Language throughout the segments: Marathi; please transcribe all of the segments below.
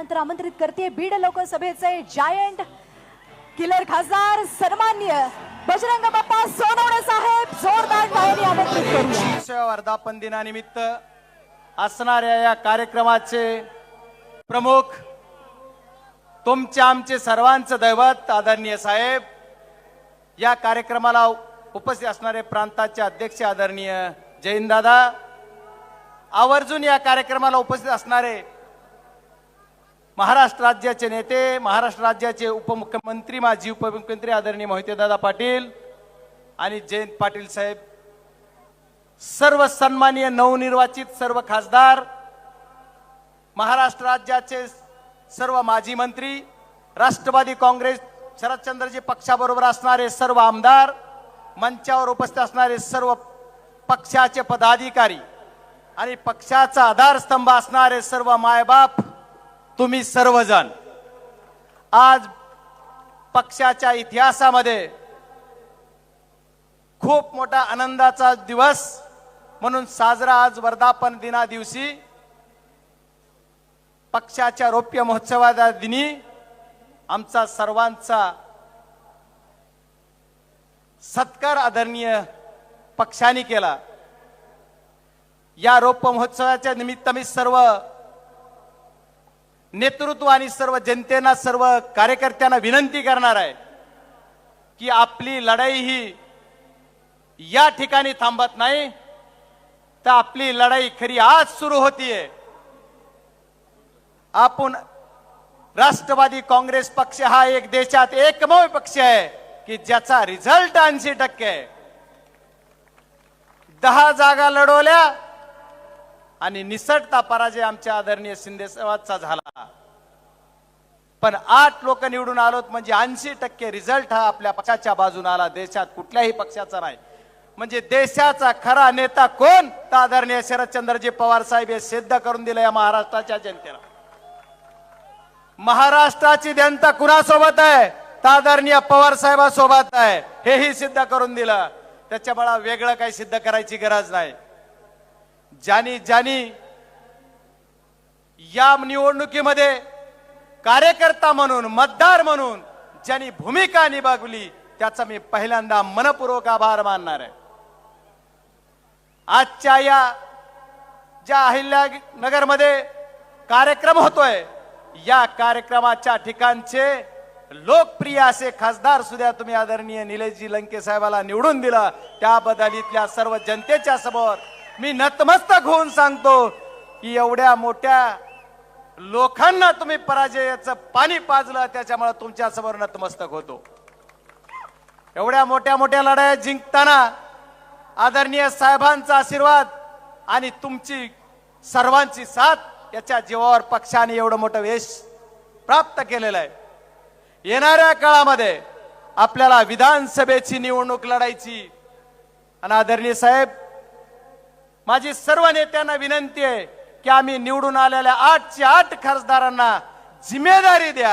त्यानंतर आमंत्रित करते बीड लोकसभेचे जायंट किलर खासदार सन्मान्य बजरंग बाप्पा सोनवणे साहेब जोरदार आमंत्रित करूया वर्धापन दिनानिमित्त असणाऱ्या या कार्यक्रमाचे प्रमुख तुमचे आमचे सर्वांचं दैवत आदरणीय साहेब या कार्यक्रमाला उपस्थित असणारे प्रांताचे अध्यक्ष आदरणीय जैनदादा आवर्जून या कार्यक्रमाला उपस्थित असणारे महाराष्ट्र राज्याचे नेते महाराष्ट्र राज्याचे उपमुख्यमंत्री माजी उपमुख्यमंत्री आदरणीय मोहितेदादा पाटील आणि जयंत पाटील साहेब. सर्व सन्माननीय नवनिर्वाचित सर्व खासदार महाराष्ट्र राज्याचे सर्व माजी मंत्री राष्ट्रवादी काँग्रेस शरदचंद्रजी पक्षाबरोबर असणारे सर्व आमदार मंचावर उपस्थित असणारे सर्व पक्षाचे पदाधिकारी आणि पक्षाचा आधारस्तंभ असणारे सर्व मायबाप तुम्ही सर्वजण आज पक्षाच्या इतिहासामध्ये खूप मोठा आनंदाचा दिवस म्हणून साजरा आज वर्धापन दिना दिवशी पक्षाच्या रौप्य महोत्सवाच्या दिनी आमचा सर्वांचा सत्कार आदरणीय पक्षाने केला. या रौप्य महोत्सवाच्या निमित्त मी सर्व नेतृत्व आणि सर्व जनतेना सर्व कार्यकर्त्यांना विनंती करणार आहे की आपली लढाई ही या ठिकाणी थांबत नाही तर आपली लढाई खरी आज सुरू होतीये. आपण राष्ट्रवादी काँग्रेस पक्ष हा एक देशात एकमेव पक्ष आहे की ज्याचा रिझल्ट ऐंशी टक्के आहे. दहा जागा लढवल्या आणि निसटता पराजय आमच्या आदरणीय शिंदे साहेबांचा झाला. पण आठ लोक निवडून आलोत म्हणजे ऐंशी टक्के रिझल्ट हा आपल्या पक्षाच्या बाजून आला. देशात कुठल्याही पक्षाचा नाही. म्हणजे देशाचा खरा नेता कोण? तर आदरणीय शरदचंद्रजी पवार साहेब हे सिद्ध करून दिलं या महाराष्ट्राच्या जनतेला. महाराष्ट्राची जनता कुणासोबत आहे? तर आदरणीय पवार साहेबांसोबत आहे. हेही सिद्ध करून दिलं. त्याच्यामुळे वेगळं काही सिद्ध करायची गरज नाही. ज्यांनी ज्यांनी या निवडणुकीमध्ये कार्यकर्ता म्हणून मतदार म्हणून ज्यांनी भूमिका निभावली त्याचा मी पहिल्यांदा मनपूर्वक आभार मानणार आहे. आजच्या या ज्या अहिल्यानगरमध्ये कार्यक्रम होतोय या कार्यक्रमाच्या ठिकाणचे लोकप्रिय असे खासदार सुद्धा तुम्ही आदरणीय निलेशजी लंके साहेबाला निवडून दिला. त्याबद्दल इथल्या सर्व जनतेच्या समोर मी नतमस्तक होऊन सांगतो की एवढ्या मोठ्या लोकांना तुम्ही पराजयाचं पाणी पाजलं त्याच्यामुळे तुमच्यासमोर नतमस्तक होतो. एवढ्या मोठ्या मोठ्या लढाया जिंकताना आदरणीय साहेबांचा आशीर्वाद आणि तुमची सर्वांची साथ याच्या जीवावर पक्षाने एवढं मोठं यश प्राप्त केलेलं आहे. येणाऱ्या काळामध्ये आपल्याला विधानसभेची निवडणूक लढायची. आणि आदरणीय साहेब माझी सर्व नेत्यांना विनंती आहे की आम्ही निवडून आलेल्या आठच्या आठ खासदारांना जिम्मेदारी द्या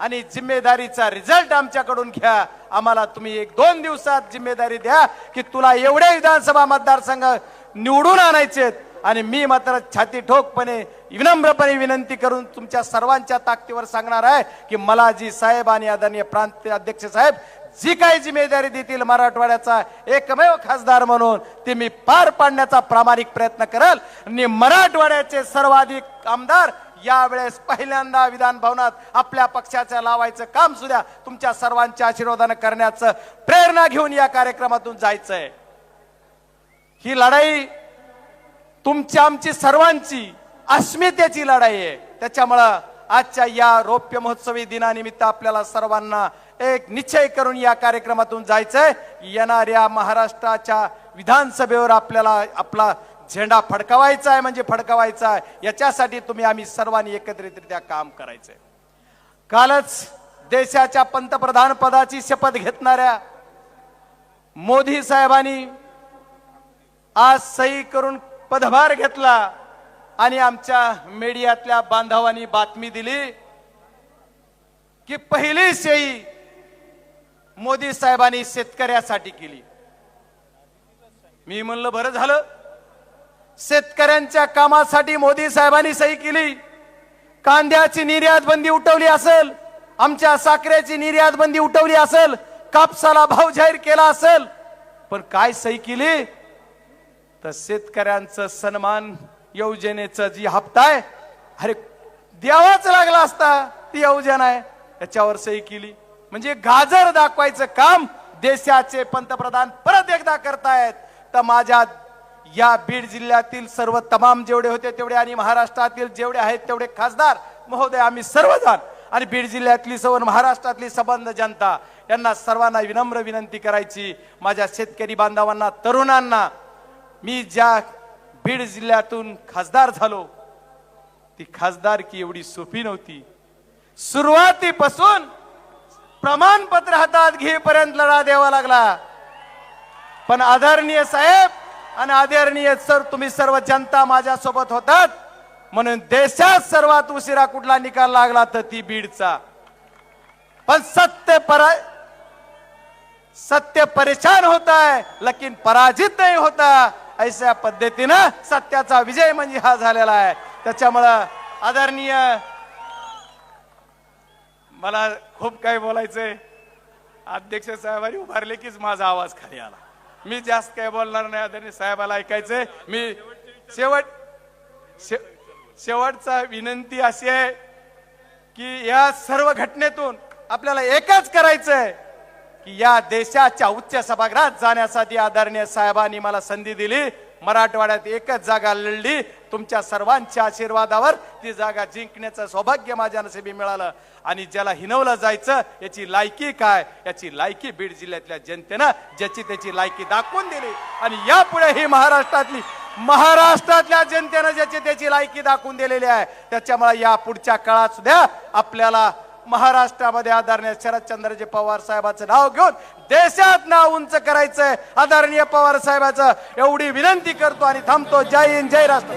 आणि जिम्मेदारीचा रिझल्ट आमच्याकडून घ्या. आम्हाला तुम्ही एक दोन दिवसात जिम्मेदारी द्या की तुला एवढे विधानसभा मतदारसंघ निवडून आणायचेत आणि मी मात्र छाती ठोकपणे विनम्रपणे विनंती करून तुमच्या सर्वांच्या ताकदीवर सांगणार आहे की मला जी साहेब आणि आदरणीय प्रांत अध्यक्ष साहेब जी काही जिम्मेदारी देतील मराठवाड्याचा एकमेव खासदार म्हणून ती मी पार पाडण्याचा प्रामाणिक प्रयत्न करेल. आणि मराठवाड्याचे सर्वाधिक आमदार यावेळेस पहिल्यांदा विधान भवनात आपल्या पक्षाचं लावायचं काम सुद्धा तुमच्या सर्वांच्या आशीर्वादानं करण्याचं प्रेरणा घेऊन या कार्यक्रमातून जायचंय. ही लढाई तुमची आमची सर्वांची अस्मितेची लढाई आहे. त्याच्यामुळं आजच्या या रौप्य महोत्सवी दिनानिमित्त आपल्याला सर्वांना एक निश्चय करून या कार्यक्रमातून जायचंय. येणाऱ्या महाराष्ट्राच्या विधानसभेवर आपल्याला आपला झेंडा फडकवायचा आहे म्हणजे फडकवायचा आहे. याच्यासाठी तुम्ही आम्ही सर्वांनी एकत्रितरित्या काम करायचंय. कालच देशाच्या पंतप्रधान पदाची शपथ घेतणाऱ्या मोदी साहेबांनी आज सही करून पदभार घेतला. आणि आमच्या मीडियातल्या बांधवांनी बातमी दिली की पहिली सही मोदी साहेबांनी शेतकऱ्यासाठी केली. मी म्हणलं बरं झालं. शेतकऱ्यांच्या कामासाठी मोदी साहेबांनी सही केली. कांद्याची निर्यात बंदी उठवली असेल आमच्या साखरेची निर्यात बंदी उठवली असेल कापसाला भाव जाहीर केला असेल पण काय सही केली? तर शेतकऱ्यांचं सन्मान योजनेचं जी हप्ता आहे अरे द्यावाच लागला असता ती योजना आहे. त्याच्यावर सही केली. म्हणजे गाजर दाखवायचं काम देशाचे पंतप्रधान परत एकदा करतायत. तर माझ्या या बीड जिल्ह्यातील सर्व तमाम जेवढे होते तेवढे आणि महाराष्ट्रातील जेवढे आहेत तेवढे खासदार महोदय आम्ही सर्वजण आणि बीड जिल्ह्यातली सर्व महाराष्ट्रातली संबंध जनता यांना सर्वांना विनम्र विनंती करायची. माझ्या शेतकरी बांधवांना तरुणांना मी ज्या बीड जिल्ह्यातून खासदार झालो. ती खासदारकी एवढी सोपी नव्हती. सुरुवातीपासून प्रमाणपत्र हातात घेईपर्यंत लढा द्यावा लागला. पण आदरणीय साहेब आणि आदरणीय सर तुम्ही सर्व जनता माझ्यासोबत होतात. म्हणून देशात सर्वात उशिरा कुठला निकाल लागला तर ती बीडचा. पण सत्य परा सत्य परेशान होता है लेकिन पराजित नहीं होता. अशा पद्धतीनं सत्याचा विजय म्हणजे हा झालेला आहे. त्याच्यामुळं आदरणीय मला खूप काही बोलायचंय. अध्यक्ष साहेबांनी उभारले कीच माझा आवाज खाली आला. मी जास्त काही बोलणार नाही आदरणीय साहेबाला ऐकायचंय. मी शेवट शे- शेवटचा विनंती अशी आहे की या सर्व घटनेतून आपल्याला एकच करायचंय. की या देशाच्या उच्च सभागृहात जाण्यासाठी आदरणीय साहेबांनी मला संधी दिली. मराठवाड्यात एकच जागा लढली. तुमच्या सर्वांच्या आशीर्वादावर ती जागा जिंकण्याचं सौभाग्य माझ्या नशिबी मिळालं. आणि ज्याला हिनवलं जायचं याची लायकी काय? याची लायकी बीड जिल्ह्यातल्या जनतेनं ज्याची त्याची लायकी दाखवून दिली. आणि यापुढे ही महाराष्ट्रातली महाराष्ट्रातल्या जनतेनं ज्याची त्याची लायकी दाखवून दिलेली आहे. त्याच्यामुळे या पुढच्या काळात सुद्धा आपल्याला महाराष्ट्रामध्ये आदरणीय शरदचंद्रजी पवार साहेबाचं नाव घेऊन देशात नाव उंच करायचंय. आदरणीय पवार साहेबाचं एवढी विनंती करतो आणि थांबतो. जय हिंद जय राष्ट्र